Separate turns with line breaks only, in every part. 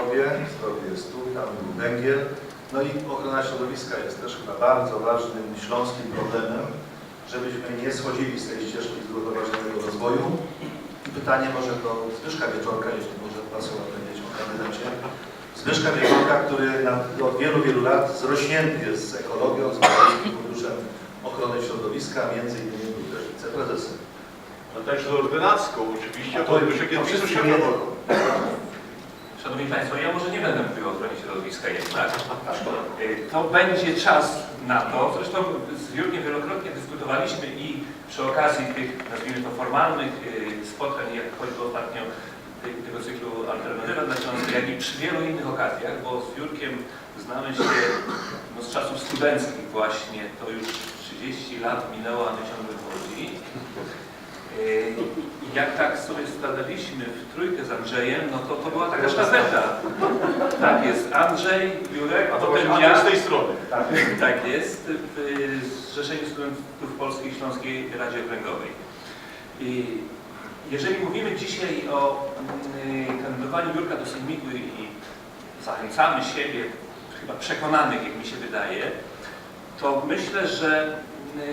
zdrowie, zdrowie jest tu, tam był węgiel. No i ochrona środowiska jest też chyba bardzo ważnym śląskim problemem, żebyśmy nie schodzili z tej ścieżki zrównoważonego rozwoju. I pytanie może do Zbyszka Wieczorka, jeśli może pasować powiedzieć o kandydacie. Zbyszka Wieczorka, który na, od wielu, wielu lat zrośnięty jest z ekologią, z Polskim Funduszem Ochrony Środowiska, między innymi był też wiceprezesem.
No także ordynacką oczywiście,
A
to
to
się
wiedzą.
Szanowni Państwo, ja może nie będę mówił o ochronie środowiska jednak. Y, To będzie czas na to, zresztą z Jurkiem wielokrotnie dyskutowaliśmy i przy okazji tych, nazwijmy to formalnych y, spotkań, jak choćby ostatnio tego cyklu Alternatywa dla Śląska, jak i przy wielu innych okazjach, bo z Jurkiem znamy się no, z czasów studenckich właśnie, to już 30 lat minęło, a my ciągle chodzi. Jak tak sobie stanęliśmy w trójkę z Andrzejem, no to to była taka sztafeta. Tak jest, Andrzej, Jurek,
A to
potem ja.
z tej strony.
Tak jest, w Zrzeszeniu Studentów Polskiej Śląskiej Radzie Okręgowej. I jeżeli mówimy dzisiaj o mm, kandydowaniu Jurka do Sejmiku i zachęcamy siebie, chyba przekonanych, jak mi się wydaje, to myślę, że mm,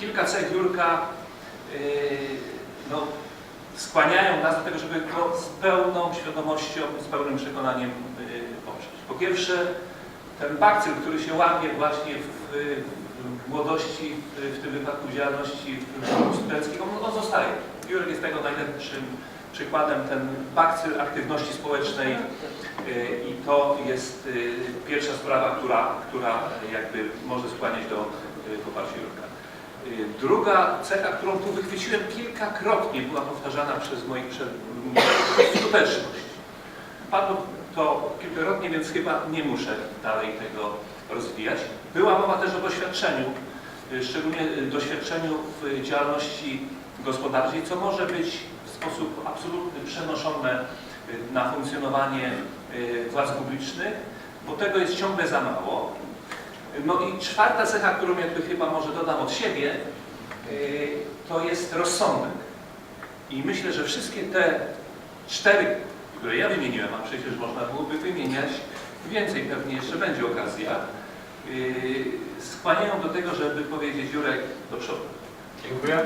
kilka cech Jurka y, skłaniają nas do tego, żeby go z pełną świadomością, z pełnym przekonaniem y, poprzeć. Po pierwsze, ten bakcyl, który się łamie właśnie w, w młodości, w, w tym wypadku działalności studenckiego, on, on zostaje. Jurek jest tego najlepszym przykładem, ten bakcyl aktywności społecznej y, i to jest y, pierwsza sprawa, która, która jakby może skłaniać do poparcia Jurka. Y, Druga cecha, którą tu wychwyciłem kilkakrotnie, była powtarzana przez moich przedmówców, skuteczność. Padło to kilkakrotnie, więc chyba nie muszę dalej tego rozwijać. Była mowa też o doświadczeniu, y, szczególnie y, doświadczeniu w działalności gospodarczej, co może być w sposób absolutny przenoszone na funkcjonowanie władz publicznych, bo tego jest ciągle za mało. No i czwarta cecha, którą jakby chyba może dodam od siebie, y, to jest rozsądek. I myślę, że wszystkie te cztery, które ja wymieniłem, a przecież można byłoby wymieniać więcej, pewnie jeszcze będzie okazja, yy, skłaniają do tego, żeby powiedzieć Jurek do przodu.
Dziękuję.